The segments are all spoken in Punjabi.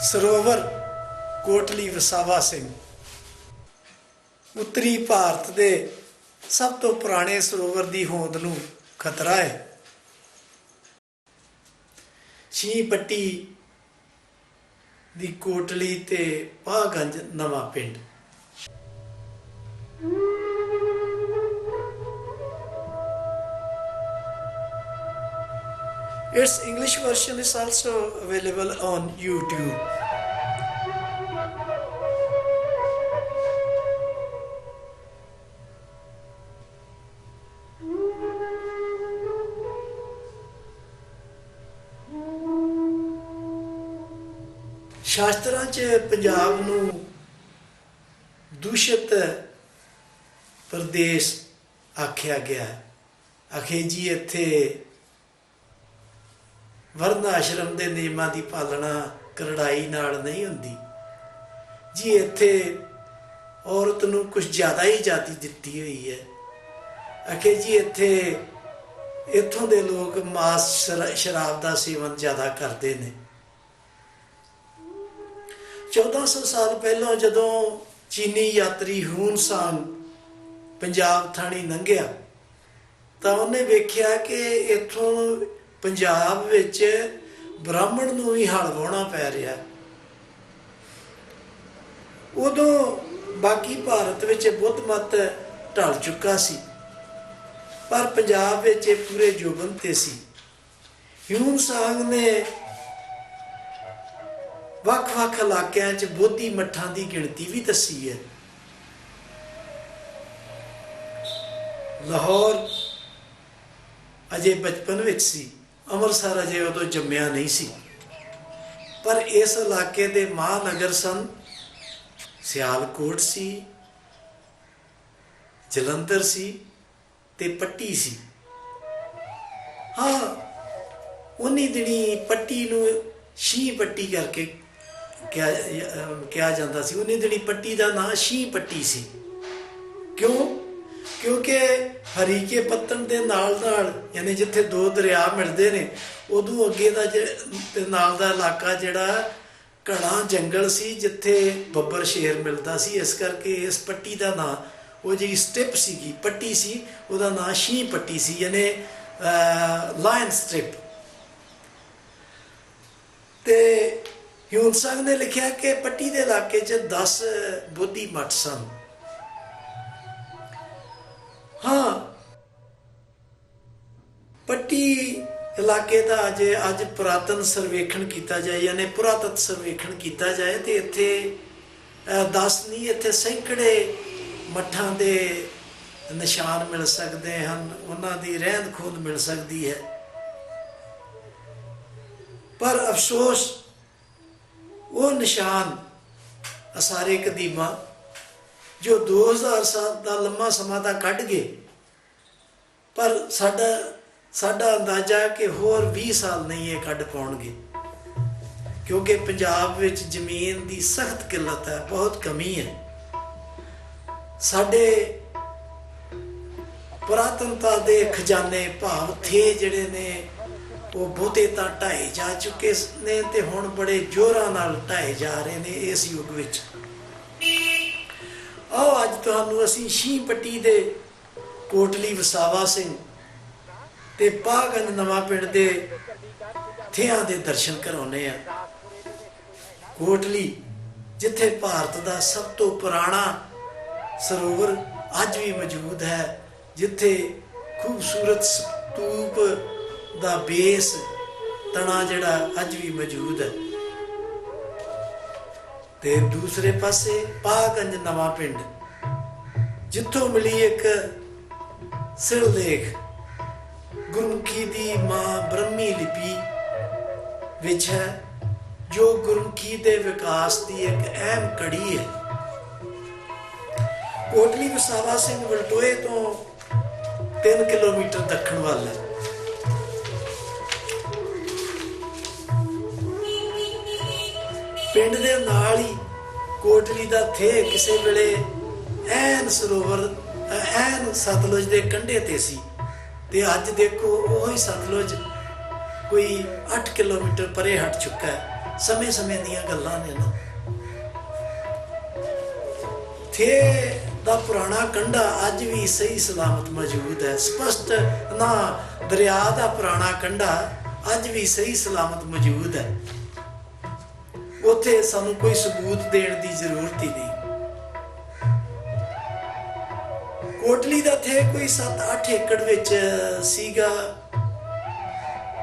ਸਰੋਵਰ ਕੋਟਲੀ ਵਸਾਵਾ ਸਿੰਘ। ਉੱਤਰੀ ਭਾਰਤ ਦੇ ਸਭ ਤੋਂ ਪੁਰਾਣੇ ਸਰੋਵਰ ਦੀ ਹੋਂਦ ਨੂੰ ਖਤਰਾ ਹੈ। ਸ਼ੀ ਪੱਟੀ ਦੀ ਕੋਟਲੀ ਤੇ ਪਾਗੰਜ ਨਵਾਂ ਪਿੰਡ। Its English version is also available on YouTube. ਸ਼ਾਸਤਰਾਂ 'ਚ ਪੰਜਾਬ ਨੂੰ ਦੂਸ਼ਿਤ ਪ੍ਰਦੇਸ਼ ਆਖਿਆ ਗਿਆ ਹੈ ਅਖੇ ਜੀ ਇੱਥੇ ਵਰਨ ਆਸ਼ਰਮ ਦੇ ਨਿਯਮਾਂ ਦੀ ਪਾਲਣਾ ਕਰੜਾਈ ਨਾਲ ਨਹੀਂ ਹੁੰਦੀ। ਜੀ ਇੱਥੇ ਔਰਤ ਨੂੰ ਕੁਝ ਜ਼ਿਆਦਾ ਹੀ ਜਾਤੀ ਦਿੱਤੀ ਹੋਈ ਹੈ। ਅਖੇ ਜੀ ਇੱਥੇ, ਇੱਥੋਂ ਦੇ ਲੋਕ ਮਾਸ ਸ਼ਰਾ- ਸ਼ਰਾਬ ਦਾ ਸੇਵਨ ਜ਼ਿਆਦਾ ਕਰਦੇ ਨੇ। 1400 ਸਾਲ ਪਹਿਲਾਂ ਜਦੋਂ ਚੀਨੀ ਯਾਤਰੀ ਹੂਨ ਸਾਂਗ ਪੰਜਾਬ ਥਾਣੀ ਲੰਘਿਆ ਤਾਂ ਉਹਨੇ ਵੇਖਿਆ ਕਿ ਇੱਥੋਂ ਪੰਜਾਬ ਵਿੱਚ ਬ੍ਰਾਹਮਣ ਨੂੰ ਵੀ ਹਲ ਵਾਉਣਾ ਪੈ ਰਿਹਾ। ਉਦੋਂ ਬਾਕੀ ਭਾਰਤ ਵਿੱਚ ਬੁੱਧ ਮਤ ਢਲ ਚੁੱਕਾ ਸੀ, ਪਰ ਪੰਜਾਬ ਵਿੱਚ ਇਹ ਪੂਰੇ ਜੋਬਨ ਤੇ ਸੀ। ਹਿਊਨ ਸਾਂਗ ਨੇ ਵੱਖ-ਵੱਖ ਇਲਾਕਿਆਂ 'ਚ ਬੋਧੀ ਮੱਠਾਂ ਦੀ ਗਿਣਤੀ ਵੀ ਦੱਸੀ ਹੈ। ਲਾਹੌਰ ਅਜੇ ਬਚਪਨ ਵਿੱਚ ਸੀ। ਅੰਮ੍ਰਿਤਸਰ ਅਜੇ ਉਦੋਂ ਜੰਮਿਆ ਨਹੀਂ ਸੀ। ਪਰ ਇਸ ਇਲਾਕੇ ਦੇ ਮਹਾਨਗਰ ਸਨ। ਸਿਆਲਕੋਟ ਸੀ, ਜਲੰਧਰ ਸੀ ਤੇ ਪੱਟੀ ਸੀ। ਹਾਂ, ਉਨੀ ਦਿਨੀ ਪੱਟੀ ਨੂੰ ਸ਼ੀ ਪੱਟੀ ਕਰਕੇ ਕਿਹਾ ਕਿਹਾ ਜਾਂਦਾ ਸੀ। ਉਨੀ ਦਿਨੀ ਪੱਟੀ ਦਾ ਨਾਂ ਸ਼ੀ ਪੱਟੀ ਸੀ। ਕਿਉਂ? ਕਿਉਂਕਿ ਹਰੀਕੇ ਪੱਤਣ ਦੇ ਨਾਲ ਨਾਲ, ਯਾਨੀ ਜਿੱਥੇ ਦੋ ਦਰਿਆ ਮਿਲਦੇ ਨੇ, ਉਦੋਂ ਅੱਗੇ ਦਾ ਜਿਹੜਾ- ਤੇ ਨਾਲ ਦਾ ਇਲਾਕਾ ਜਿਹੜਾ ਘਣਾ ਜੰਗਲ ਸੀ, ਜਿੱਥੇ ਬੱਬਰ ਸ਼ੇਰ ਮਿਲਦਾ ਸੀ, ਇਸ ਕਰਕੇ ਇਸ ਪੱਟੀ ਦਾ ਨਾਂ, ਉਹ ਜਿਹੜੀ ਸਟ੍ਰਿਪ ਸੀਗੀ, ਪੱਟੀ ਸੀ, ਉਹਦਾ ਨਾਂ ਸ਼ੀ ਪੱਟੀ ਸੀ, ਯਾਨੀ ਲਾਇਨ ਸਟ੍ਰਿਪ। ਤੇ ਹਿਊਨ ਸੰਗ ਨੇ ਲਿਖਿਆ ਕਿ ਪੱਟੀ ਦੇ ਇਲਾਕੇ 'ਚ 10 ਬੋਧੀ ਮੱਠ ਸਨ। ਹਾਂ। ਪੱਟੀ ਇਲਾਕੇ ਦਾ ਅੱਜ ਅੱਜ ਪੁਰਾਤਨ ਸਰਵੇਖਣ ਕੀਤਾ ਜਾਏ ਯਾਨੀ ਪੁਰਾਤਤ ਸਰਵੇਖਣ ਕੀਤਾ ਜਾਏ ਤੇ ਇੱਥੇ 10 ਨਹੀਂ ਇੱਥੇ ਸੈਂਕੜੇ ਮੱਠਾਂ ਦੇ ਨਿਸ਼ਾਨ ਮਿਲ ਸਕਦੇ ਹਨ। ਉਹਨਾਂ ਦੀ ਰਹਿੰਦ ਖੂੰਦ ਮਿਲ ਸਕਦੀ ਹੈ। ਪਰ ਅਫਸੋਸ, ਉਹ ਨਿਸ਼ਾਨ ਅਸਾਰੇ ਕਦੀਮਾ ਜੋ 2000 ਸਾਲ ਦਾ ਲੰਮਾ ਸਮਾਂ ਤਾਂ ਕੱਢ ਗਏ, ਪਰ ਸਾਡਾ ਸਾਡਾ ਅੰਦਾਜ਼ਾ ਹੈ ਕਿ ਹੋਰ 20 ਸਾਲ ਨਹੀਂ ਇਹ ਕੱਢ ਪਾਉਣਗੇ। ਕਿਉਂਕਿ ਪੰਜਾਬ ਵਿੱਚ ਜ਼ਮੀਨ ਦੀ ਸਖਤ ਕਿੱਲਤ ਹੈ, ਬਹੁਤ ਕਮੀ ਹੈ। ਸਾਡੇ ਪੁਰਾਤਨਤਾ ਦੇ ਖਜ਼ਾਨੇ ਭਾਵ ਥੇ ਜਿਹੜੇ ਨੇ, ਉਹ ਬਹੁਤੇ ਤਾਂ ਢਾਏ ਜਾ ਚੁੱਕੇ ਨੇ ਤੇ ਹੁਣ ਬੜੇ ਜ਼ੋਰਾਂ ਨਾਲ ਢਾਏ ਜਾ ਰਹੇ ਨੇ ਇਸ ਯੁੱਗ ਵਿੱਚ। ਤੁਹਾਨੂੰ ਅਸੀਂ ਸ਼ੀ ਪੱਟੀ ਦੇ ਕੋਟਲੀ ਵਸਾਵਾ ਸਿੰਘ ਤੇ ਪਾਗਨ ਨਵਾਂ ਪਿੰਡ ਦੇ ਥਿਆਂ ਦੇ ਦਰਸ਼ਨ ਕਰਾਉਨੇ ਆ ਕੋਟਲੀ, ਜਿੱਥੇ ਭਾਰਤ ਦਾ ਸਭ ਤੋਂ ਪੁਰਾਣਾ ਸਰੋਵਰ ਅੱਜ ਵੀ ਮੌਜੂਦ ਹੈ, ਜਿੱਥੇ ਖੂਬਸੂਰਤ ਸਤੂਪ ਦਾ ਬੇਸ, ਤਣਾ ਜਿਹੜਾ ਅੱਜ ਵੀ ਮੌਜੂਦ ਹੈ। ਤੇ ਦੂਸਰੇ ਪਾਸੇ ਪਾਗੰਜ ਨਵਾਂ ਪਿੰਡ ਜਿੱਥੋਂ ਮਿਲੀ ਇੱਕ ਸਿਰਲੇਖ ਗੁਰਮੁਖੀ ਦੀ ਮਾਂ ਬ੍ਰਹਮੀ ਲਿਪੀ ਵਿੱਚ ਹੈ, ਜੋ ਗੁਰਮੁਖੀ ਦੇ ਵਿਕਾਸ ਦੀ ਇੱਕ ਅਹਿਮ ਕੜੀ ਹੈ। ਕੋਟਲੀ ਵਸਾਵਾ ਸਿੰਘ ਵਲਟੋਏ ਤੋਂ 3 ਕਿਲੋਮੀਟਰ ਦੱਖਣ ਵੱਲ ਹੈ। ਪਿੰਡ ਦੇ ਨਾਲ ਹੀ ਕੋਟਲੀ ਦਾ ਥੇ ਕਿਸੇ ਵੇਲੇ ਐਨ ਸਰੋਵਰ, ਐਨ ਸਤਲੁਜ ਦੇ ਕੰਢੇ ਤੇ ਸੀ। ਤੇ ਅੱਜ ਦੇਖੋ, ਉਹੀ ਸਤਲੁਜ ਕੋਈ 8 ਕਿਲੋਮੀਟਰ ਪਰੇ ਹਟ ਚੁੱਕਾ ਹੈ। ਸਮੇਂ ਸਮੇਂ ਦੀਆਂ ਗੱਲਾਂ ਨੇ ਨਾ। ਥੇ ਦਾ ਪੁਰਾਣਾ ਕੰਢਾ ਅੱਜ ਵੀ ਸਹੀ ਸਲਾਮਤ ਮੌਜੂਦ ਹੈ। ਸਪਸ਼ਟ ਨਾ, ਦਰਿਆ ਦਾ ਪੁਰਾਣਾ ਕੰਢਾ ਅੱਜ ਵੀ ਸਹੀ ਸਲਾਮਤ ਮੌਜੂਦ ਹੈ। ਉੱਥੇ ਸਾਨੂੰ ਕੋਈ ਸਬੂਤ ਦੇਣ ਦੀ ਜ਼ਰੂਰਤ ਹੀ ਨਹੀਂ। ਕੋਟਲੀ ਦਾ ਥੇ ਕੋਈ 7-8 ਏਕੜ ਵਿੱਚ ਸੀਗਾ।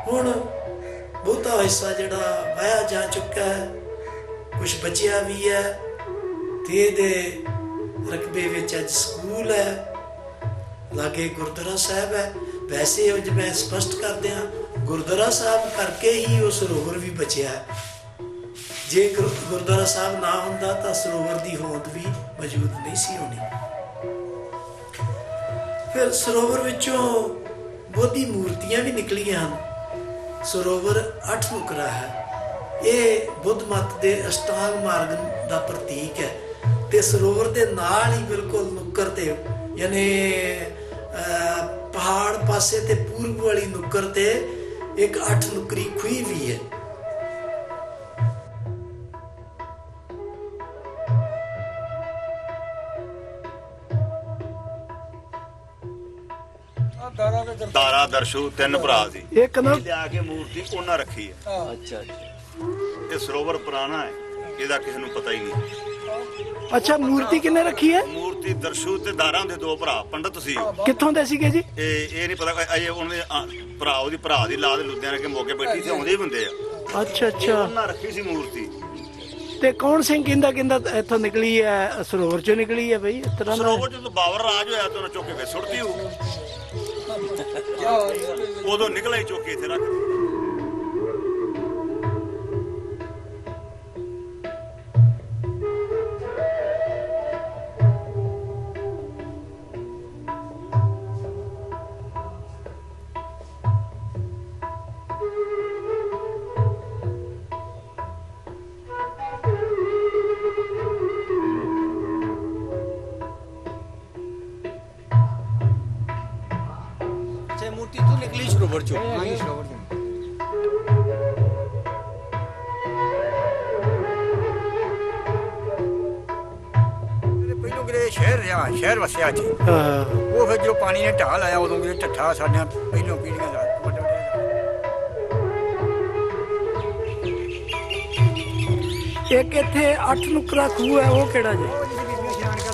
ਹੁਣ ਬਹੁਤਾ ਹਿੱਸਾ ਜਿਹੜਾ ਵਾਇਆ ਜਾ ਚੁੱਕਾ ਹੈ। ਕੁਝ ਬਚਿਆ ਵੀ ਹੈ ਤੇ ਇਹਦੇ ਰਕਬੇ ਵਿੱਚ ਅੱਜ ਸਕੂਲ ਹੈ। ਲਾਗੇ ਗੁਰਦੁਆਰਾ ਸਾਹਿਬ ਹੈ। ਵੈਸੇ ਉਹ ਜਿਵੇਂ ਸਪਸ਼ਟ ਕਰਦੇ ਹਾਂ, ਗੁਰਦੁਆਰਾ ਸਾਹਿਬ ਕਰਕੇ ਹੀ ਉਹ ਸਰੋਵਰ ਵੀ ਬਚਿਆ ਜੇ ਗੁਰ- ਗੁਰਦੁਆਰਾ ਸਾਹਿਬ ਨਾ ਹੁੰਦਾ ਤਾਂ ਸਰੋਵਰ ਦੀ ਹੋਂਦ ਵੀ ਮੌਜੂਦ ਨਹੀਂ ਸੀ ਹੋਣੀ। ਫਿਰ ਸਰੋਵਰ ਵਿੱਚੋਂ ਬੋਧੀ ਮੂਰਤੀਆਂ ਵੀ ਨਿਕਲੀਆਂ ਹਨ। ਸਰੋਵਰ ਅੱਠ ਨੁਕਰਾ ਹੈ। ਇਹ ਬੁੱਧ ਮਤ ਦੇ ਅਸ਼ਟਾਂਗ ਮਾਰਗ ਦਾ ਪ੍ਰਤੀਕ ਹੈ ਤੇ ਸਰੋਵਰ ਦੇ ਨਾਲ ਹੀ ਬਿਲਕੁਲ ਨੁੱਕਰ ਤੇ, ਯਾਨੀ ਪਹਾੜ ਪਾਸੇ ਤੇ ਪੂਰਬ ਵਾਲੀ ਨੁੱਕਰ ਤੇ ਇੱਕ ਅੱਠ ਨੁਕਰੀ ਖੂਹੀ ਤਾਰਾ ਦਰਸ਼ੂ ਤਿੰਨ ਭਰਾ ਸੀ। ਇਹ ਕਨਾ ਲਿਆ ਕੇ ਮੂਰਤੀ ਉਹਨਾਂ ਰੱਖੀ ਹੈ। ਅੱਛਾ ਅੱਛਾ। ਇਹ ਸਰੋਵਰ ਪੁਰਾਣਾ ਹੈ। ਇਹਦਾ ਕਿਸੇ ਨੂੰ ਪਤਾ ਹੀ ਨਹੀਂ। ਅੱਛਾ ਮੂਰਤੀ ਕਿੰਨੇ ਰੱਖੀ ਹੈ? ਮੂਰਤੀ ਦਰਸ਼ੂ ਤੇ ਦਾਰਾਂ ਦੇ ਦੋ ਭਰਾ ਪੰਡਤ ਸੀ। ਉਹ। ਕਿੱਥੋਂ ਦੇ ਸੀਗੇ ਜੀ? ਇਹ ਇਹ ਨਹੀਂ ਪਤਾ ਅਜੇ ਉਹਨਾਂ ਦੇ ਭਰਾ ਉਹਦੀ ਭਰਾ ਦੀ ਲਾਦ ਲੁਧਿਆਣੇ ਕੇ ਮੌਕੇ ਬੈਠੀ ਤੇ ਆਉਂਦੇ ਹੀ ਹੁੰਦੇ ਆ। ਅੱਛਾ ਅੱਛਾ। ਉਹਨਾਂ ਰੱਖੀ ਸੀ ਮੂਰਤੀ। ਤੇ ਕੌਣ ਸਿੰਘ ਕਹਿੰਦਾ ਕਹਿੰਦਾ ਇੱਥੋਂ ਨਿਕਲੀ ਹੈ? ਸਰੋਵਰ ਚੋਂ ਨਿਕਲੀ ਹੈ ਬਈ ਇਸ ਤਰ੍ਹਾਂ ਦਾ ਸਰੋਵਰ ਜਦੋਂ ਬਾਬਰ ਰਾਜ ਹੋਇਆ ਤਾਂ ਉਹਨਾਂ ਚੁੱਕ ਕੇ ਫਿਰ ਸੁੱਟਤੀ ਉਹ ਉਦੋਂ ਨਿਕਲਿਆ ਹੀ ਚੁੱਕ ਕੇ ਇੱਥੇ ਰੱਖ ਵਸਿਆ ਜੀ। ਹਾਂ। ਉਹ ਫਿਰ ਜਦੋਂ ਪਾਣੀ ਨੇ ਢਾਹ ਲਾਇਆ ਉਦੋਂ ਕਿਤੇ ਢੱਠਾ ਸਾਡੀਆਂ ਪਹਿਲੋਂ ਪੀੜ੍ਹੀਆਂ ਦਾ ਵੱਡੇ ਵੱਡੇ ਇੱਕ ਇੱਥੇ ਅੱਠ ਨੁਕਰਾ ਖੂਹ ਹੈ ਉਹ ਕਿਹੜਾ ਜੀ? ਉਹ ਜਿਹੜੀ ਬੀਬੀਆਂ ਇਸ਼ਨਾਨ ਕਰਦੀਆਂ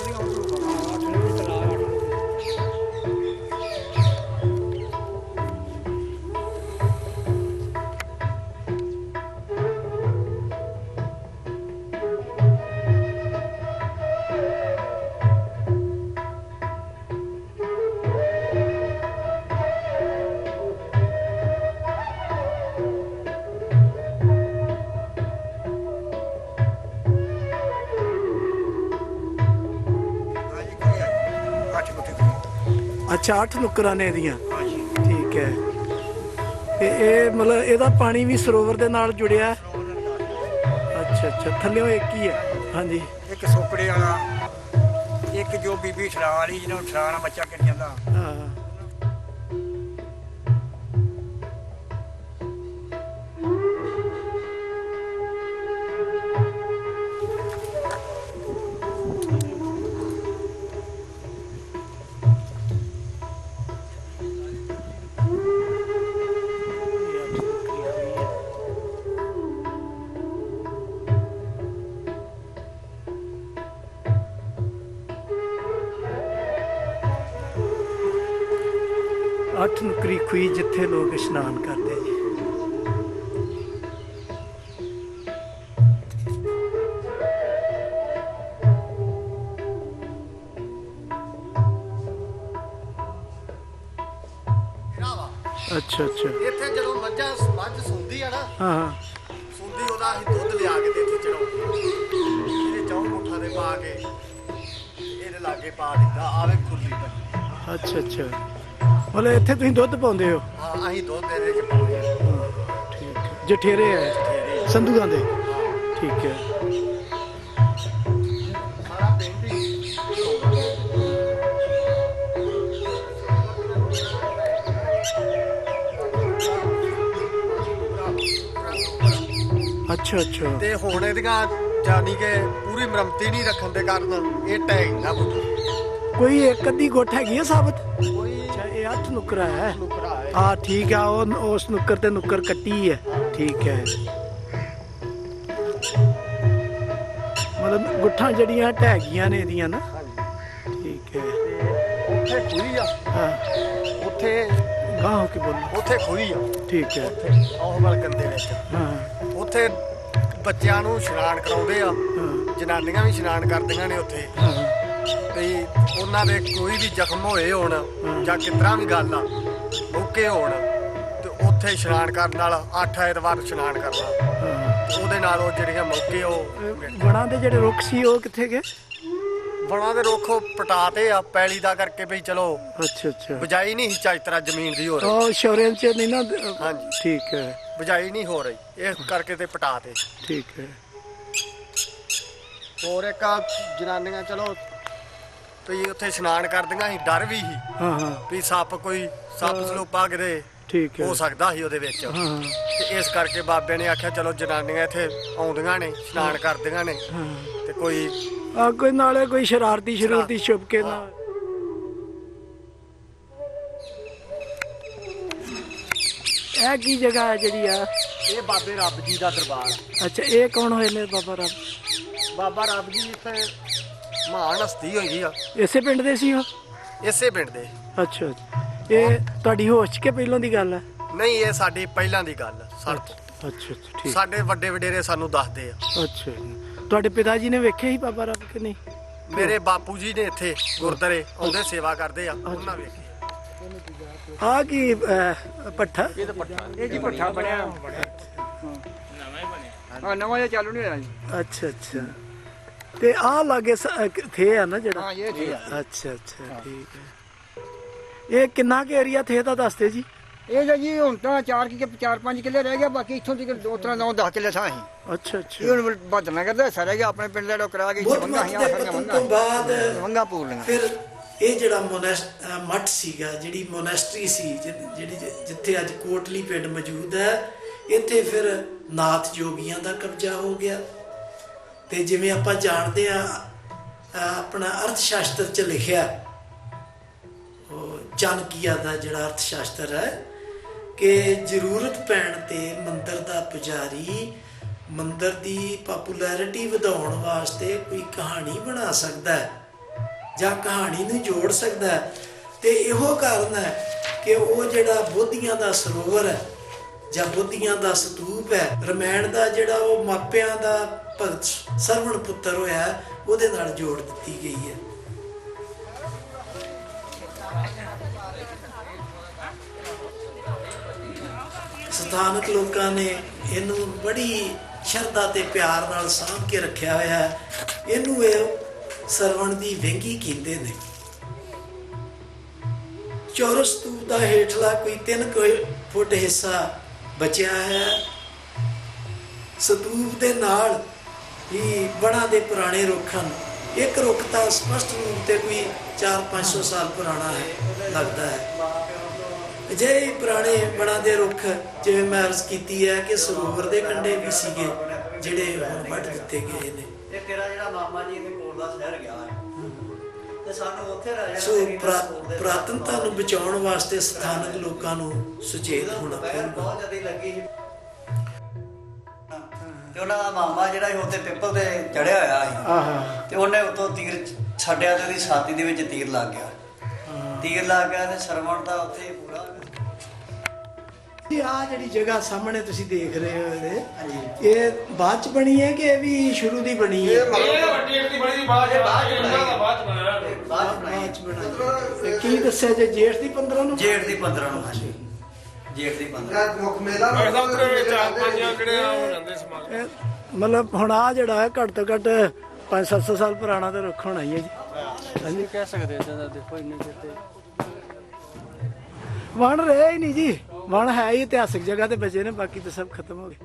60 ਨੁੱਕਰਾਂ ਨੇ ਇਹਦੀਆਂ ਠੀਕ ਹੈ। ਤੇ ਇਹ ਮਤਲਬ ਇਹਦਾ ਪਾਣੀ ਵੀ ਸਰੋਵਰ ਦੇ ਨਾਲ ਜੁੜਿਆ ਅੱਛਾ ਅੱਛਾ। ਥੱਲੇ ਉਹ ਇੱਕ ਹੀ ਹੈ। ਹਾਂਜੀ। ਇੱਕ ਸੋਕੜੇ ਵਾਲਾ ਇੱਕ ਜੋ ਬੀਬੀ ਸ਼ਰਾਰ ਜਿਹਨੂੰ ਸ਼ਰਾਰ ਬੱਚਾ ਕਿਰ ਜਾਂਦਾ ਹਾਂ। ਅੱਛਾ ਅੱਛਾ। ਇੱਥੇ ਜਦੋਂ ਮੱਝਾਂ ਮੱਝ ਸੁੰਦੀ ਆ ਨਾ ਹਾਂ ਹਾਂ। ਸੁੰਦੀ ਉਹਦਾ ਅਸੀਂ ਦੁੱਧ ਲਿਆ ਕੇ ਤੇ ਇੱਥੇ ਚੜਾਉਂਦੇ ਇਹਦੇ ਚੌਂ ਮੁੱਠਾਂ ਦੇ ਪਾ ਕੇ ਇਹਦੇ ਲਾਗੇ ਪਾ ਦਿੱਤਾ ਆਵੇ ਖੁੱਲੀ ਪਈ ਅੱਛਾ ਅੱਛਾ। ਮਤਲਬ ਇੱਥੇ ਤੁਸੀਂ ਦੁੱਧ ਪਾਉਂਦੇ ਹੋ? ਹਾਂ ਅਸੀਂ ਦੁੱਧ ਇਹਦੇ ਚ ਪਾਉਂਦੇ ਹਾਂ, ਠੀਕ ਹੈ। ਜਠੇਰੇ ਹੈ ਸੰਧੂਆਂ ਦੇ? ਠੀਕ ਹੀ। ਅੱਛਾ ਅੱਛਾ। ਤੇ ਹੁਣ ਇਹਦੀਆਂ ਜਾਨੀ ਕਿ ਪੂਰੀ ਮਰਮਤੀ ਨਹੀਂ ਰੱਖਣ ਦੇ ਕਾਰਨ ਇਹ ਟੈਗ ਨਾ ਕੋਈ ਇੱਕ ਅੱਧੀ ਗੁੱਟ ਹੈਗੀ ਆ ਸਾਬਤ? ਕੋਈ ਇਹ ਅੱਠ ਨੁਕਰਾ ਹੈ। ਨੁਕਰਾ ਹੈ। ਆ ਠੀਕ ਆ ਉਹ ਉਸ ਨੁੱਕਰ ਤੇ ਨੁੱਕਰ ਕੱਟੀ ਹੈ। ਠੀਕ ਹੈ। ਮਤਲਬ ਗੁੱਠਾਂ ਜਿਹੜੀਆਂ ਗਈਆਂ ਨੇ ਇਹਦੀਆਂ ਨਾ। ਠੀਕ ਹੈ। ਉੱਥੇ ਖੂਹੀ ਆ। ਹਾਂ। ਉੱਥੇ ਗਾਂ ਹੋ ਕੇ ਬੋਲੋ। ਉੱਥੇ ਖੂਹੀ ਆ। ਠੀਕ ਹੈ। ਉਹ ਦੇ ਵਿੱਚ। ਹਾਂ। ਉੱਥੇ ਬੱਚਿਆਂ ਨੂੰ ਇਸ਼ਨਾਨ ਕਰਾਉਂਦੇ ਆ। ਜਨਾਨੀਆਂ ਵੀ ਇਸ਼ਨਾਨ ਕਰਦੀਆਂ ਨੇ ਉੱਥੇ। ਹਾਂ ਤੇ ਉਹਨਾਂ ਦੇ ਕੋਈ ਵੀ ਜ਼ਖਮ ਹੋਏ ਹੋਣ ਜਾਂ ਕਿਤਰਾ ਵੀ ਗੱਲ ਆ, ਮੌਕੇ ਹੋਣ, ਤੇ ਉੱਥੇ ਇਸ਼ਨਾਨ ਕਰਨ ਨਾਲ ਅੱਠ ਐਤਵਾਰ ਇਸ਼ਨਾਨ ਕਰਨਾ। ਉਹਦੇ ਨਾਲ ਉਹ ਜਿਹੜੀਆਂ ਮੌਕੇ ਉਹ ਇਹ ਵਣਾਂ ਦੇ ਜਿਹੜੇ ਰੁੱਖ ਸੀ, ਉਹ ਕਿੱਥੇ ਗਏ? ਬਣਾ ਦੇ ਰੁੱਖ ਪਟਾਤੇ ਆ ਪੈਲੀ ਦਾ ਕਰਕੇ ਵੀ ਚਲੋ। ਅੱਛਾ ਅੱਛਾ। ਬਜਾਈ ਨਹੀਂ ਤਰ੍ਹਾਂ ਜ਼ਮੀਨ ਦੀ ਹੋ ਰਹੀ ਉਹ ਸ਼ੌਰੇਲ ਚ ਨਹੀਂ ਨਾ ਹਾਂਜੀ। ਠੀਕ ਹੈ। ਬਜਾਈ ਨਹੀਂ ਹੋ ਰਹੀ ਇਸ ਕਰਕੇ ਤੇ ਪਟਾਤੇ। ਠੀਕ ਹੈ। ਹੋਰ ਇੱਕ ਆ ਜਨਾਨੀਆਂ ਚਲੋ ਵੀ ਉੱਥੇ ਇਸ਼ਨਾਨ ਕਰਦੀਆਂ ਸੀ ਡਰ ਵੀ ਸੀ। ਹਾਂ ਹਾਂ। ਵੀ ਸੱਪ ਕੋਈ ਸੱਪ ਸਲੂਪਾ ਕਿਤੇ ਠੀਕ ਹੈ। ਹੋ ਸਕਦਾ ਸੀ ਉਹਦੇ ਵਿੱਚ। ਹਾਂ ਤੇ ਇਸ ਕਰਕੇ ਬਾਬੇ ਨੇ ਆਖਿਆ ਚਲੋ ਜਨਾਨੀਆਂ ਇੱਥੇ ਆਉਂਦੀਆਂ ਨੇ ਇਸ਼ਨਾਨ ਕਰਦੀਆਂ ਨੇ। ਤੇ ਕੋਈ ਆ ਕੋਈ ਨਾਲੇ ਕੋਈ ਸ਼ਰਾਰਤੀ ਸ਼ਰੂਰਤੀ ਛੁਪ ਕੇ ਨਾ। ਇਹ ਕੀ ਜਗ੍ਹਾ ਹੈ ਜਿਹੜੀ ਆ? ਇਹ ਬਾਬੇ ਰੱਬ ਜੀ ਦਾ ਦਰਬਾਰ। ਅੱਛਾ ਇਹ ਕੌਣ ਹੋਏ ਨੇ ਬਾਬਾ ਰੱਬ? ਬਾਬਾ ਰੱਬ ਜੀ ਇੱਥੇ ਮਹਾਨ ਹਸਤੀ ਹੋਈ ਆ। ਇਸੇ ਪਿੰਡ ਦੇ ਸੀ ਉਹ? ਇਸੇ ਪਿੰਡ ਦੇ। ਅੱਛਾ। ਇਹ ਤੁਹਾਡੀ ਹੋਸ਼ ਕੇ ਪਹਿਲਾਂ ਦੀ ਗੱਲ ਹੈ ਨਹੀਂ ਇਹ ਸਾਡੀ ਪਹਿਲਾਂ ਦੀ ਗੱਲ ਸਾਡੇ। ਅੱਛਾ ਅੱਛਾ ਠੀਕ। ਸਾਡੇ ਵੱਡੇ ਵਡੇਰੇ ਸਾਨੂੰ ਦੱਸਦੇ ਆ। ਅੱਛਾ ਤੁਹਾਡੇ ਪਿਤਾ ਜੀ ਨੇ ਵੇਖਿਆ ਸੀ ਬਾਬਾ ਰੱਬ ਕਿ ਨਹੀਂ? ਮੇਰੇ ਬਾਪੂ ਜੀ ਨੇ ਇੱਥੇ ਗੁਰਦਾਰੇ ਆਉਂਦੇ ਸੇਵਾ ਕਰਦੇ ਆ ਉਹਨਾਂ ਵੇਖੀ। ਆ ਕੀ ਅਹ, ਪੱਠਾ? ਇਹ ਜੀ ਪੱਠਾ ਬਣਿਆ। ਹਾਂ ਨਵਾਂ ਜਿਹਾ ਚਾਲੂ ਨਹੀਂ ਹੋਇਆ ਜੀ। ਅੱਛਾ ਅੱਛਾ। ਤੇ ਆ ਲਾਗੇ ਸ- ਅਹ, ਥੇ ਆ ਨਾ ਜਿਹੜਾ? ਹਾਂ ਇਹ ਠੀਕ ਆ। ਅੱਛਾ ਅੱਛਾ ਠੀਕ ਹੈ। ਇਹ ਕਿੰਨਾ ਕੁ ਏਰੀਆ ਥੇ ਤਾਂ ਦੱਸਦੇ ਜੀ। ਇਹ ਜੋ ਜੀ ਹੁਣ ਤਾਂ 4 ਕਿ 4-5 ਕਿੱਲੇ ਰਹਿ ਗਿਆ ਬਾਕੀ ਇੱਥੋਂ ਦੀ ਦੋ ਤਰ੍ਹਾਂ 9-10 ਕਿੱਲੇ ਥਾਂ ਸੀ। ਅੱਛਾ ਇਹ ਅੱਛਾ ਹੁਣ ਬਹਾਦਰ ਨਗਰ ਦਾ ਸਾਰਾ ਗਿਆ ਆਪਣੇ ਪਿੰਡ ਦਾ ਲੋਕ ਕਰਾ ਕੇ ਵੰਗਾ ਹੀ ਦੇ ਆ ਪਤਨ ਤੋਂ ਬਾਅਦ ਵੰਗਾ ਪੂਰ ਲਈਆਂ। ਫਿਰ ਇਹ ਜਿਹੜਾ ਮੱਠ ਸੀਗਾ ਜਿਹੜੀ ਮੋਨੈਸਟਰੀ ਸੀ ਜਿ- ਜਿਹੜੀ ਜਿ- ਜਿੱਥੇ ਅੱਜ ਕੋਟਲੀ ਪਿੰਡ ਮੌਜੂਦ ਹੈ ਇੱਥੇ ਫਿਰ ਨਾਥ ਜੋਗੀਆਂ ਦਾ ਕਬਜ਼ਾ ਹੋ ਗਿਆ। ਤੇ ਜਿਵੇਂ ਆਪਾਂ ਜਾਣਦੇ ਆ ਆਪਣਾ ਅਰਥ ਸ਼ਾਸਤਰ ਚ ਲਿਖਿਆ ਉਹ ਚਾਣਕੀਆ ਦਾ ਜਿਹੜਾ ਅਰਥ ਸ਼ਾਸਤਰ ਹੈ ਕਿ ਜ਼ਰੂਰਤ ਪੈਣ ਤੇ ਮੰਦਰ ਦਾ ਪੁਜਾਰੀ ਮੰਦਰ ਦੀ ਪਪੂਲੈਰਿਟੀ ਵਧਾਉਣ ਵਾਸਤੇ ਕੋਈ ਕਹਾਣੀ ਬਣਾ ਸਕਦਾ ਹੈ ਜਾਂ ਕਹਾਣੀ ਨੂੰ ਜੋੜ ਸਕਦਾ ਹੈ। ਤੇ ਇਹੋ ਕਾਰਨ ਹੈ ਕਿ ਉਹ ਜਿਹੜਾ ਬੋਧੀਆਂ ਦਾ ਸਰੋਵਰ ਹੈ ਜਾਂ ਬੁੱਧੀਆਂ ਦਾ ਸਤੂਪ ਹੈ, ਰਮਾਇਣ ਦਾ ਜਿਹੜਾ ਉਹ ਮਾਪਿਆਂ ਦਾ ਭਗਤ ਸਰਵਣ ਪੁੱਤਰ ਹੋਇਆ ਉਹਦੇ ਨਾਲ ਜੋੜ ਦਿੱਤੀ ਗਈ ਹੈ। ਸਥਾਨਕ ਲੋਕਾਂ ਨੇ ਇਹਨੂੰ ਬੜੀ ਸ਼ਰਧਾ ਤੇ ਪਿਆਰ ਨਾਲ ਸਾਂਭ ਕੇ ਰੱਖਿਆ ਹੋਇਆ ਹੈ। ਇਹਨੂੰ ਇਹ ਸਰਵਣ ਦੀ ਵਹਿੰਗੀ ਕਹਿੰਦੇ ਨੇ। ਚੌਰਸ ਸਤੂਪ ਦਾ ਹੇਠਲਾ ਕੋਈ 3 ਫੁੱਟ ਹਿੱਸਾ ਬਚਿਆ ਹੈ। ਸਤੂਪ ਦੇ ਨਾਲ ਹੀ ਬਣਾ ਦੇ ਪੁਰਾਣੇ ਰੁੱਖ ਹਨ। ਇੱਕ ਰੁੱਖ ਤਾਂ ਸਪਸ਼ਟ ਰੂਪ ਤੇ ਕੋਈ 4-500 ਸਾਲ ਪੁਰਾਣਾ ਹੈ, ਲੱਗਦਾ ਹੈ। ਅਜਿਹੇ ਹੀ ਪੁਰਾਣੇ ਬਣਾ ਦੇ ਰੁੱਖ ਜਿਵੇਂ ਮੈਂ ਅਰਜ਼ ਕੀਤੀ ਹੈ ਕਿ ਸਰੋਵਰ ਦੇ ਕੰਢੇ ਵੀ ਸੀਗੇ ਜਿਹੜੇ ਹੁਣ ਵੱਢ ਦਿੱਤੇ ਗਏ ਨੇ। ਇਹ ਤੇਰਾ ਜਿਹੜਾ ਮਾਮਾ ਜੀ ਇਹਦੇ ਕੋਲ ਦਾ ਸ਼ਹਿਰ ਗਿਆ ਹੈ? ਤੇ ਸਾਨੂੰ ਉੱਥੇ ਰਹਿ ਜਾਣਾ ਸੋ ਤੇ ਪੁਰਾਤਨਤਾ ਨੂੰ ਬਚਾਉਣ ਵਾਸਤੇ ਸਥਾਨਕ ਲੋਕਾਂ ਨੂੰ ਸੁਚੇਤ ਹੋਣਾ ਬਹੁਤ ਜ਼ਿਆਦਾ ਲੱਗੀ ਤੇ ਉਹਨਾਂ ਦਾ ਮਾਮਾ ਜਿਹੜਾ ਸੀ ਉੱਤੇ ਪਿੱਪਲ ਤੇ ਚੜਿਆ ਹੋਇਆ ਸੀ। ਆਹਾ। ਤੇ ਉਹਨੇ ਉਤੋਂ ਤੀਰ ਛੱਡਿਆ ਤੇ ਉਹਦੀ ਛਾਤੀ ਦੇ ਵਿੱਚ ਤੀਰ ਲੱਗ ਗਿਆ। ਤੀਰ ਲੱਗ ਗਿਆ ਤੇ ਸਰਵਣ ਦਾ ਉੱਥੇ ਪੂਰਾ ਇਹ ਆ ਜਿਹੜੀ ਜਗ੍ਹਾ ਸਾਹਮਣੇ ਤੁਸੀਂ ਦੇਖ ਰਹੇ ਹੋ ਇਹਦੇ ਇਹ ਬਾਅਦ ਚ ਬਣੀ ਹੈ ਕਿ ਇਹ ਵੀ ਸ਼ੁਰੂ ਦੀ ਬਣੀ ਹੈ? ਇਹ ਵੱਡੀ ਇੱਕ ਦੀ ਬਣੀ ਦੀ ਬਾਅਦ ਦਾ ਬਾਅਦ ਚ ਬਣਾਇਆ। ਬਾਅਦ ਚ ਬਣਾਈ। ਬਾਅਦ ਚ ਬਣਾਈ। ਤੇ ਕੀ ਦੱਸਿਆ ਜੇ ਜੇਠ ਦੀ 15 ਨੂੰ? ਜੇਠ ਦੀ 15 ਨੂੰ ਹਾਂਜੀ। ਜੇਠ ਦੀ 15 ਮੇਰੇ ਸਾਹਿਬ ਤੇਰੇ ਵਿੱਚ ਚਾਰ ਪੰਜ ਜਿਹੜੇ ਆ ਹੋ ਜਾਂਦੇ ਸਮਾਜ ਇਹ ਮਤਲਬ ਹੁਣ ਆ ਜਿਹੜਾ ਹੈ ਘੱਟ ਤੋਂ ਘੱਟ 5-700 ਸਾਲ ਪੁਰਾਣਾ ਤੇ ਰੁੱਖ ਹੋਣਾ ਹੀ ਹੈ ਜੀ। ਹਾਂਜੀ। ਕਹਿ ਸਕਦੇ ਇਦਾਂ ਦਾ ਦੇਖੋ ਇੰਨੇ ਚਿੱਤੇ ਵਣ ਰਿਹਾ ਹੀ ਨਹੀਂ ਜੀ। ਵਣ ਹੈ ਹੀ ਇਤਿਹਾਸਿਕ ਜਗ੍ਹਾ ਤੇ ਬਚੇ ਨੇ, ਬਾਕੀ ਤਾਂ ਸਭ ਖਤਮ ਹੋ ਗਏ।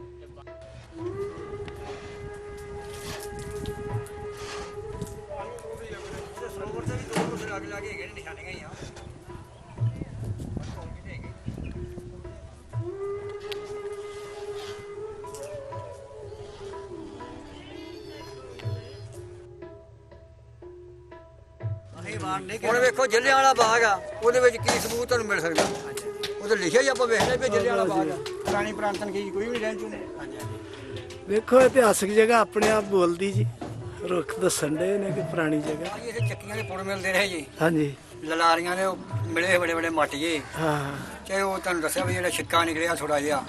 ਹੁਣ ਵੇਖੋ ਜੱਲਿਆਂ ਵਾਲਾ ਬਾਗ ਆ, ਉਹਦੇ ਵਿੱਚ ਕੀ ਸਬੂਤ ਤੁਹਾਨੂੰ ਮਿਲ ਸਕਦਾ? ਉਹ ਤਾਂ ਲਿਖਿਆ ਹੀ ਆਪਾਂ ਵੇਖ ਲਿਆ ਵੀ ਜੱਲਿਆਂ ਵਾਲਾ ਬਾਗ ਆ ਪੁਰਾਣੀ ਪ੍ਰਾਂਤਨ ਕੀ ਕੋਈ ਵੀ ਨਹੀਂ ਰਹਿਣ ਵੇਖੋ ਇਤਿਹਾਸਕ ਜਗ੍ਹਾ ਆਪਣੇ ਆਪ ਬੋਲਦੀ ਜੀ। ਰੁੱਖ ਦੱਸਣ ਦੇ ਨੇ ਕਿ ਪੁਰਾਣੀ ਜਗ੍ਹਾ। ਇੱਥੇ ਚੱਕੀਆਂ ਦੇ ਪੁੜ ਮਿਲਦੇ ਰਹੇ ਜੀ। ਹਾਂਜੀ। ਲਲਾਰੀਆਂ ਦੇ ਉਹ ਮਿਲੇ ਬੜੇ ਬੜੇ ਮਾਟੀਏ ਹਾਂ। ਚਾਹੇ ਉਹ ਤੁਹਾਨੂੰ ਦੱਸਿਆ ਵੀ ਜਿਹੜਾ ਛਿੱਕਾ ਨਿਕਲਿਆ ਥੋੜਾ ਜਿਹਾ।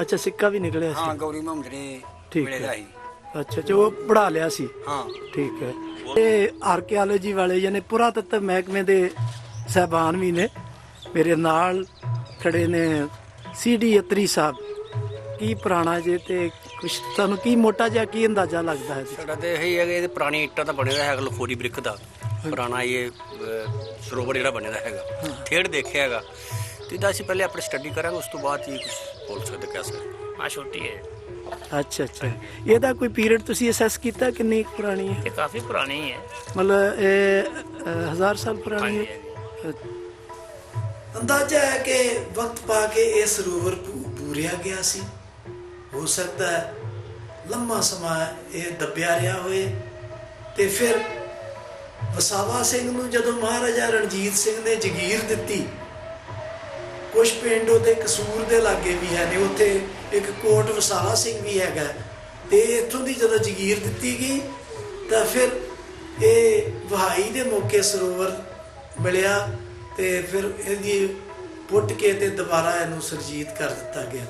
ਅੱਛਾ ਸਿੱਕਾ ਵੀ ਨਿਕਲਿਆ ਹਾਂ ਗੌਰੀ ਮੁਹੰਮਦ ਦੇ ਠੀਕ ਮਿਲੇ ਹੈ। ਦਾ ਸੀ। ਅੱਛਾ ਅੱਛਾ ਉਹ ਪੜਾ ਲਿਆ ਸੀ। ਹਾਂ। ਠੀਕ ਹੈ। ਇਹ ਆਰਕੀਓਲੋਜੀ ਵਾਲੇ ਯਾਨੀ ਪੁਰਾਤੱਤਵ ਮਹਿਕਮੇ ਦੇ ਸਹਿਬਾਨ ਵੀ ਨੇ। ਮੇਰੇ ਨਾਲ ਖੜੇ ਨੇ ਸੀਡੀ ਅਤਰੀ ਸਾਹਿਬ। ਕੀ ਪੁਰਾਣਾ ਜੇ ਤੇ ਕੁਛ ਤੁਹਾਨੂੰ ਕੀ ਮੋਟਾ ਜਿਹਾ ਕੀ ਅੰਦਾਜ਼ਾ ਲੱਗਦਾ ਹੈ? ਸਾਡਾ ਤੇ ਇਹੀ ਹੈ ਕਿ ਇਹ ਪੁਰਾਣੀ ਇੱਟਾਂ ਦਾ ਬਣਿਆ ਹੋਇਆ ਹੈਗਾ ਲਫੋਰੀ ਬ੍ਰਿਕ ਦਾ। ਪੁਰਾਣਾ ਇਹ ਅਹ, ਸਰੋਵਰ ਜਿਹੜਾ ਬਣਿਆ ਹੋਇਆ ਹੈਗਾ। ਥੇੜ ਦੇਖਿਆ ਹੈਗਾ। ਤੇ ਇਹਦਾ ਅਸੀਂ ਪਹਿਲੇ ਆਪਣੀ ਸਟੱਡੀ ਕਰਾਂਗੇ ਉਸ ਤੋਂ ਬਾਅਦ ਹੀ ਕੁਝ ਬੋਲ ਸਕਦੇ ਕਹਿ ਸਕਦੇ ਆ ਛੋਟੀ ਹੈ। ਅੱਛਾ ਅੱਛਾ। ਇਹਦਾ ਕੋਈ ਪੀਰੀਅਡ ਤੁਸੀਂ ਅਸੈਸ ਕੀਤਾ ਕਿੰਨੀ ਕੁ ਪੁਰਾਣੀ ਹੈ? ਇਹ ਕਾਫੀ ਪੁਰਾਣੀ ਹੈ। ਮਤਲਬ ਇਹ ਅ, ਹਜ਼ਾਰ ਸਾਲ ਪੁਰਾਣੀ ਹੈ? ਅੰਦਾਜ਼ਾ ਹੈ ਕਿ ਵਕਤ ਪਾ ਕੇ ਇਹ ਸਰੋਵਰ ਪੂ- ਪੂਰਿਆ ਗਿਆ ਸੀ। ਹੋ ਸਕਦਾ ਹੈ ਲੰਮਾ ਸਮਾਂ ਇਹ ਦੱਬਿਆ ਰਿਹਾ ਹੋਏ ਤੇ ਫਿਰ ਵਸਾਵਾ ਸਿੰਘ ਨੂੰ ਜਦੋਂ ਮਹਾਰਾਜਾ ਰਣਜੀਤ ਸਿੰਘ ਨੇ ਜਗੀਰ ਦਿੱਤੀ ਕੁਝ ਪਿੰਡ ਉਹਦੇ ਕਸੂਰ ਦੇ ਲਾਗੇ ਵੀ ਹੈ ਨੇ, ਉੱਥੇ ਇੱਕ ਕੋਟ ਵਸਾਵਾ ਸਿੰਘ ਵੀ ਹੈਗਾ। ਤੇ ਇੱਥੋਂ ਦੀ ਜਦੋਂ ਜਗੀਰ ਦਿੱਤੀ ਗਈ, ਤਾਂ ਫਿਰ ਇਹ ਵਹਾਈ ਦੇ ਮੌਕੇ ਸਰੋਵਰ ਮਿਲਿਆ। ਤੇ ਫਿਰ ਇਹਦੀ ਪੁੱਟ ਕੇ ਤੇ ਦੁਬਾਰਾ ਇਹਨੂੰ ਸਰਜੀਤ ਕਰ ਦਿੱਤਾ ਗਿਆ।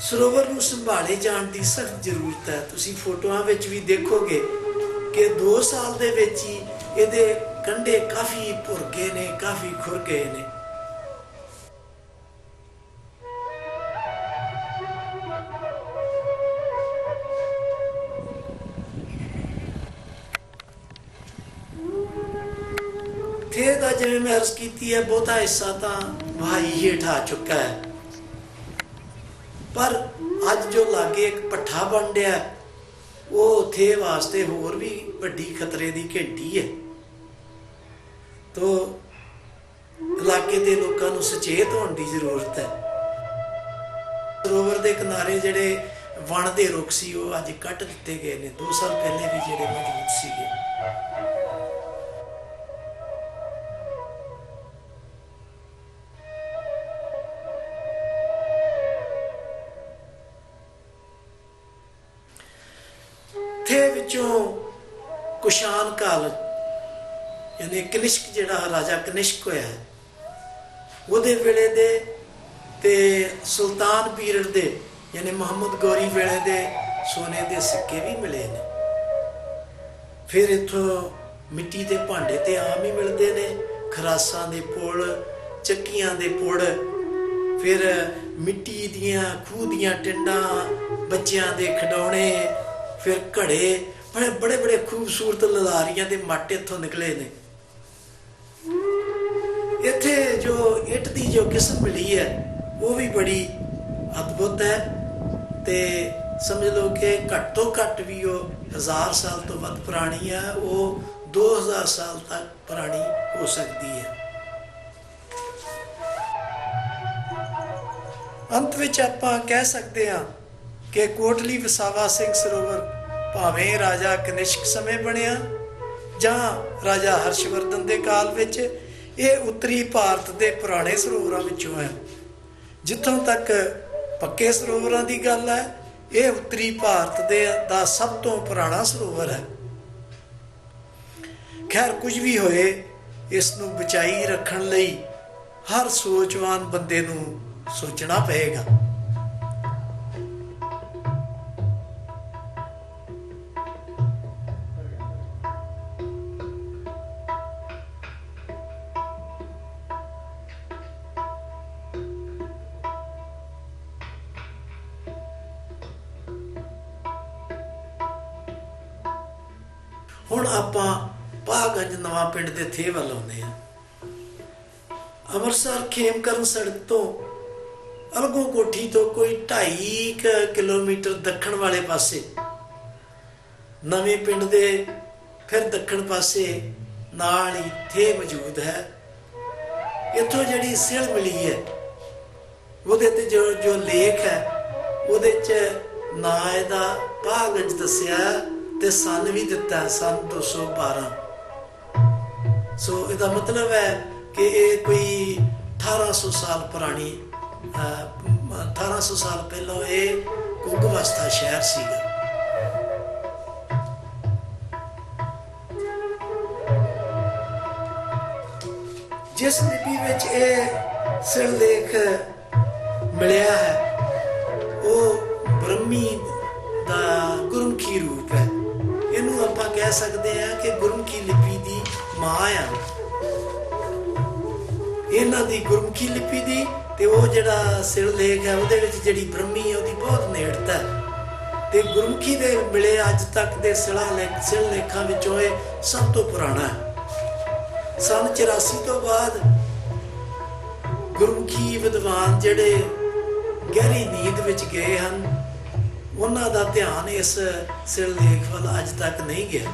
ਸਰੋਵਰ ਨੂੰ ਸੰਭਾਲੇ ਜਾਣ ਦੀ ਸਖਤ ਜ਼ਰੂਰਤ ਹੈ। ਤੁਸੀਂ ਫੋਟੋਆਂ ਵਿੱਚ ਵੀ ਦੇਖੋਗੇ ਕਿ 2 ਸਾਲ ਦੇ ਵਿੱਚ ਹੀ ਇਹਦੇ ਕੰਢੇ ਕਾਫੀ ਭੁਰ ਗਏ ਨੇ, ਕਾਫੀ ਖੁਰ ਗਏ ਨੇ। ਮੈਂ ਅਰਜ਼ ਕੀਤੀ ਹੈ, ਬਹੁਤਾ ਹਿੱਸਾ ਤਾਂ ਭਾਈ ਹੇਠ ਚੁੱਕਾ ਹੈ। ਪਰ ਅੱਜ ਜੋ ਲਾਗੇ ਇੱਕ ਪੱਠਾ ਬਣ ਡਿਆ ਉਹ ਥੇ ਵਾਸਤੇ ਹੋਰ ਵੀ ਵੱਡੀ ਖਤਰੇ ਦੀ ਘੰਟੀ ਹੈ। ਤੋ ਇਲਾਕੇ ਦੇ ਲੋਕਾਂ ਨੂੰ ਸੁਚੇਤ ਹੋਣ ਦੀ ਜ਼ਰੂਰਤ ਹੈ। ਸਰੋਵਰ ਦੇ ਕਿਨਾਰੇ ਜਿਹੜੇ ਵਣ ਦੇ ਰੁੱਖ ਸੀ, ਉਹ ਅੱਜ ਕੱਟ ਦਿੱਤੇ ਗਏ ਨੇ। 2 ਸਾਲ ਪਹਿਲੇ ਵੀ ਜਿਹੜੇ ਮੌਜੂਦ ਸੀਗੇ। ਯਾਨੀ ਕਨਿਸ਼ਕ ਜਿਹੜਾ ਰਾਜਾ ਕਨਿਸ਼ਕ ਹੋਇਆ ਹੈ, ਉਹਦੇ ਵੇਲੇ ਦੇ ਤੇ ਸੁਲਤਾਨ ਪੀਰੀਅਡ ਦੇ ਯਾਨੀ ਮੁਹੰਮਦ ਗੌਰੀ ਵੇਲੇ ਦੇ ਸੋਨੇ ਦੇ ਸਿੱਕੇ ਵੀ ਮਿਲੇ ਨੇ। ਫਿਰ ਇੱਥੋਂ ਮਿੱਟੀ ਦੇ ਭਾਂਡੇ ਤੇ ਆਮ ਹੀ ਮਿਲਦੇ ਨੇ ਖਰਾਸਾਂ ਦੇ ਪੁਲ ਚੱਕੀਆਂ ਦੇ ਪੁੜ ਫਿਰ ਮਿੱਟੀ ਦੀਆਂ ਖੂਹ ਦੀਆਂ ਟਿੰਡਾਂ ਬੱਚਿਆਂ ਦੇ ਖਿਡੌਣੇ ਫਿਰ ਘੜੇ ਬੜੇ ਬੜੇ ਬੜੇ ਖੂਬਸੂਰਤ ਲਲਾਰੀਆਂ ਦੇ ਮੱਟ ਇੱਥੋਂ ਨਿਕਲੇ ਨੇ। ਇੱਥੇ ਜੋ ਇੱਟ ਦੀ ਜੋ ਕਿਸਮ ਮਿਲੀ ਹੈ, ਉਹ ਵੀ ਬੜੀ ਅਦਭੁਤ ਹੈ ਤੇ ਸਮਝ ਲਓ ਕਿ ਘੱਟ ਤੋਂ ਘੱਟ ਵੀ ਉਹ ਹਜ਼ਾਰ ਸਾਲ ਤੋਂ ਵੱਧ ਪੁਰਾਣੀ ਹੈ, ਉਹ 2000 ਸਾਲ ਤੱਕ ਪੁਰਾਣੀ ਹੋ ਸਕਦੀ ਹੈ। ਅੰਤ ਵਿੱਚ ਆਪਾਂ ਕਹਿ ਸਕਦੇ ਹਾਂ ਕਿ ਕੋਟਲੀ ਵਸਾਵਾ ਸਿੰਘ ਸਰੋਵਰ ਭਾਵੇਂ ਰਾਜਾ ਕਨਿਸ਼ਕ ਸਮੇਂ ਬਣਿਆ ਜਾਂ ਰਾਜਾ ਹਰਸ਼ਵਰਧਨ ਦੇ ਕਾਲ ਵਿੱਚ ਇਹ ਉੱਤਰੀ ਭਾਰਤ ਦੇ ਪੁਰਾਣੇ ਸਰੋਵਰਾਂ ਵਿੱਚੋਂ ਹੈ। ਜਿੱਥੋਂ ਤੱਕ ਪੱਕੇ ਸਰੋਵਰਾਂ ਦੀ ਗੱਲ ਹੈ, ਇਹ ਉੱਤਰੀ ਭਾਰਤ ਦੇ ਦਾ ਸਭ ਤੋਂ ਪੁਰਾਣਾ ਸਰੋਵਰ ਹੈ। ਖੈਰ, ਕੁਝ ਵੀ ਹੋਏ, ਇਸ ਨੂੰ ਬਚਾਈ ਰੱਖਣ ਲਈ ਹਰ ਸੋਚਵਾਨ ਬੰਦੇ ਨੂੰ ਸੋਚਣਾ ਪਏਗਾ। ਪਿੰਡ ਦੇ ਥੇ ਵੱਲ ਆਉਂਦੇ ਆ। ਅੰਮ੍ਰਿਤਸਰ ਖੇਮਕਰਨ ਸੜਕ ਤੋਂ ਅਲਗੋ ਕੋਠੀ ਤੋਂ ਕੋਈ 2.5 ਕਿਲੋਮੀਟਰ ਦੱਖਣ ਵਾਲੇ ਪਾਸੇ ਨਵੇਂ ਪਿੰਡ ਦੇ ਫਿਰ ਦੱਖਣ ਪਾਸੇ ਨਾਲ ਹੀ ਥੇ ਮੌਜੂਦ ਹੈ। ਇੱਥੋਂ ਜਿਹੜੀ ਸਿਲ ਮਿਲੀ ਹੈ ਉਹਦੇ ਤੇ ਜੋ ਜੋ ਲੇਖ ਹੈ ਉਹਦੇ ਚ ਨਾਂ ਇਹਦਾ ਪਾਗੰਜ ਦੱਸਿਆ ਤੇ ਸਨ ਵੀ ਦਿੱਤਾ ਹੈ, ਸਨ 212 ਸੋ ਇਹਦਾ ਮਤਲਬ ਹੈ ਕਿ ਇਹ ਕੋਈ 1800 ਸਾਲ ਪੁਰਾਣੀ ਅਹ, ਮ- 1800 ਸਾਲ ਪਹਿਲਾਂ ਇਹ ਕੁੱਗਵਸਤਾ ਸ਼ਹਿਰ ਸੀਗਾ। ਜਿਸ ਲਿਪੀ ਵਿੱਚ ਇਹ ਸਿਰਲੇਖ ਮਿਲਿਆ ਹੈ ਉਹ ਬ੍ਰਹਮੀ ਦਾ ਗੁਰਮੁਖੀ ਰੂਪ ਹੈ। ਕਹਿ ਸਕਦੇ ਹਾਂ ਕਿ ਗੁਰਮੁਖੀ ਲਿਪੀ ਦੀ ਮਾਂ ਆ। ਇਹਨਾਂ ਦੀ ਗੁਰਮੁਖੀ ਲਿਪੀ ਦੀ ਤੇ ਉਹ ਜਿਹੜਾ ਸਿਰਲੇਖ ਹੈ ਉਹਦੇ ਵਿੱਚ ਜਿਹੜੀ ਬ੍ਰਹਮੀ ਹੈ ਉਹਦੀ ਬਹੁਤ ਨੇੜਤਾ ਹੈ। ਤੇ ਗੁਰਮੁਖੀ ਦੇ ਮਿਲੇ ਅੱਜ ਤੱਕ ਦੇ ਸਿਲਾ ਸਿਰਲੇਖਾਂ ਵਿੱਚੋਂ ਇਹ ਸਭ ਤੋਂ ਪੁਰਾਣਾ ਹੈ। ਸਨ 84 ਤੋਂ ਬਾਅਦ ਗੁਰਮੁਖੀ ਵਿਦਵਾਨ ਜਿਹੜੇ ਗਹਿਰੀ ਨੀਂਦ ਵਿੱਚ ਗਏ ਹਨ ਉਹਨਾਂ ਦਾ ਧਿਆਨ ਇਸ ਸਿਰਲੇਖ ਵੱਲ ਅੱਜ ਤੱਕ ਨਹੀਂ ਗਿਆ।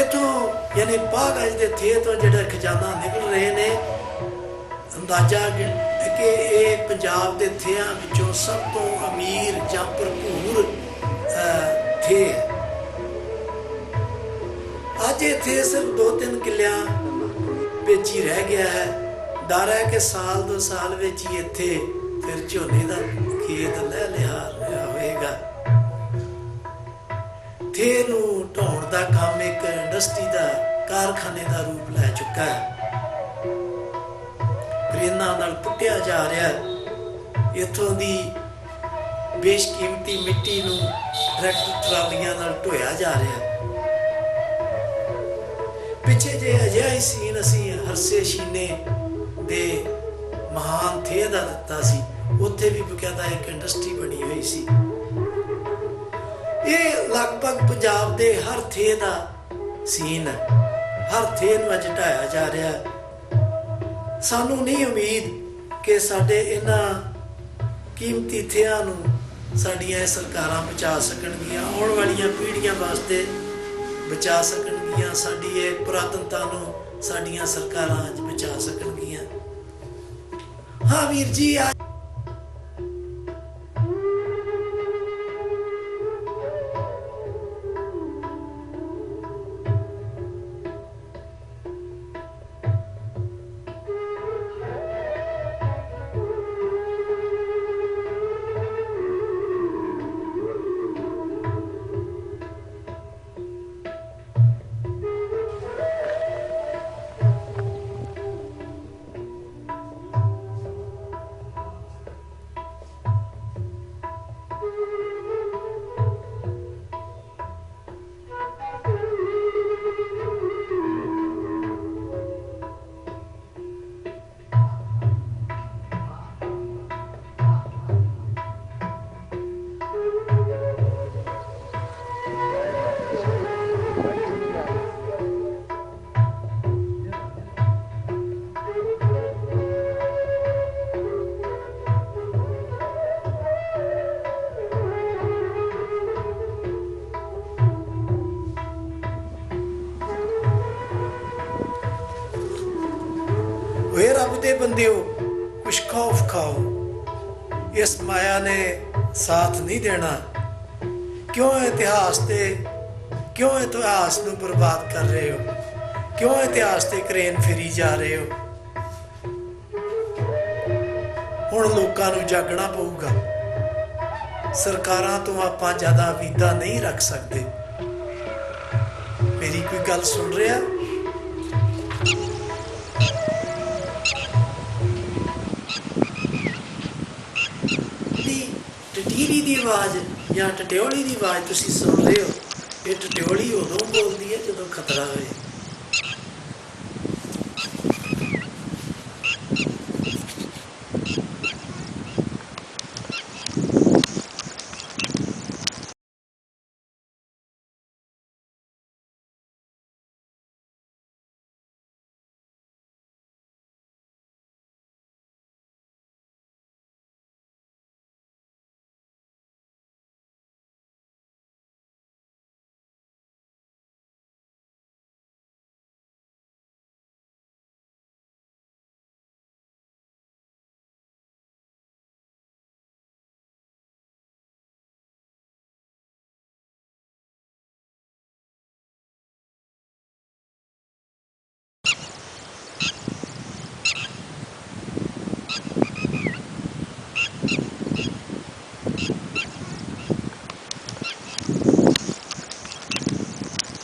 ਇਥੋਂ ਯਾਨੀ ਪਾਗਜ ਦੇ ਥੇ ਤੋਂ ਜਿਹੜਾ ਖਜ਼ਾਨਾ ਨਿਕਲ ਰਹੇ ਨੇ, ਅੰਦਾਜ਼ਾ ਕਿ ਇਹ ਪੰਜਾਬ ਦੇ ਥਿਆਂ ਵਿੱਚੋਂ ਸਭ ਤੋਂ ਅਮੀਰ ਜਾਂ ਭਰਪੂਰ ਥੇ ਹੈ। ਅੱਜ ਇੱਥੇ ਸਿਰਫ ਦੋ ਤਿੰਨ ਕਿੱਲਿਆਂ ਵਿੱਚ ਹੀ ਰਹਿ ਗਿਆ ਹੈ। ਡਰ ਹੈ ਕਿ ਸਾਲ ਦੋ ਸਾਲ ਵਿੱਚ ਹੀ ਇੱਥੇ ਫਿਰ ਝੋਨੇ ਦਾ ਖੇਤ ਲੈ ਲਿਆ ਹੋਵੇਗਾ ਹੋਏਗਾ ਥੇ ਨੂੰ ਢੋਣ ਦਾ ਕੰਮ ਇੱਕ ਇੰਡਸਟਰੀ ਦਾ, ਕਾਰਖਾਨੇ ਦਾ ਰੂਪ ਲੈ ਚੁੱਕਾ ਹੈ। ਕ੍ਰੇਨਾਂ ਨਾਲ ਪੁੱਟਿਆ ਜਾ ਰਿਹਾ ਹੈ। ਇੱਥੋਂ ਦੀ ਬੇਸ਼ਕੀਮਤੀ ਮਿੱਟੀ ਨੂੰ ਟਰੈਕਟਰ ਟਰਾਲੀਆਂ ਨਾਲ ਢੋਇਆ ਜਾ ਰਿਹਾ ਹੈ। ਪਿੱਛੇ ਜੇ ਅਜਿਹਾ ਹੀ ਸੀਨ ਅਸੀਂ ਹਰਸੇ ਸ਼ੀਨੇ ਦੇ ਮਹਾਨ ਥੇ ਦਾ ਦਿੱਤਾ ਸੀ ਉੱਥੇ ਵੀ ਬਕਾਇਦਾ ਇੱਕ ਇੰਡਸਟਰੀ ਬਣੀ ਹੋਈ ਸੀ। ਇਹ ਲਗਭਗ ਪੰਜਾਬ ਦੇ ਹਰ ਥੇ ਦਾ ਸੀਨ ਹੈ। ਹਰ ਥੇ ਨੂੰ ਅੱਜ ਢਾਇਆ ਜਾ ਰਿਹਾ ਹੈ। ਸਾਨੂੰ ਨਹੀਂ ਉਮੀਦ ਕਿ ਸਾਡੇ ਇਹਨਾਂ ਕੀਮਤੀ ਥਿਆਂ ਨੂੰ ਸਾਡੀਆਂ ਇਹ ਸਰਕਾਰਾਂ ਬਚਾ ਸਕਣਗੀਆਂ, ਆਉਣ ਵਾਲੀਆਂ ਪੀੜ੍ਹੀਆਂ ਵਾਸਤੇ ਬਚਾ ਸਕਣਗੀਆਂ, ਸਾਡੀ ਇਹ ਪੁਰਾਤਨਤਾ ਨੂੰ ਸਾਡੀਆਂ ਸਰਕਾਰਾਂ ਅੱਜ ਬਚਾ ਸਕਣਗੀਆਂ। ਹਾਂ ਵੀਰ ਜੀ, ਆ ਰੱਬ ਦੇ ਕੁਛ ਖੌਫ ਖਾਓ। ਇਸ ਮਾਇਆ ਨੇ ਸਾਥ ਨਹੀਂ ਦੇਣਾ। ਕਿਉਂ ਇਤਿਹਾਸ ਤੇ, ਕਿਉਂ ਇਤਿਹਾਸ ਨੂੰ ਬਰਬਾਦ ਕਰ ਰਹੇ ਹੋ? ਕਿਉਂ ਇਤਿਹਾਸ ਤੇ ਕਰੇਨ ਫੇਰੀ ਜਾ ਰਹੇ ਹੋ? ਹੁਣ ਲੋਕਾਂ ਨੂੰ ਜਾਗਣਾ ਪਊਗਾ। ਸਰਕਾਰਾਂ ਤੋਂ ਆਪਾਂ ਜ਼ਿਆਦਾ ਉਮੀਦਾਂ ਨਹੀਂ ਰੱਖ ਸਕਦੇ। ਮੇਰੀ ਕੋਈ ਗੱਲ ਸੁਣ ਰਿਹਾ? ਦੀ ਆਵਾਜ਼ ਜਾਂ ਟਟਿਓਲੀ ਦੀ ਆਵਾਜ਼ ਤੁਸੀਂ ਸੁਣ ਰਹੇ ਹੋ। ਇਹ ਟਟਿਓਲੀ ਉਦੋਂ ਬੋਲਦੀ ਹੈ ਜਦੋਂ ਖਤਰਾ ਹੋਏ।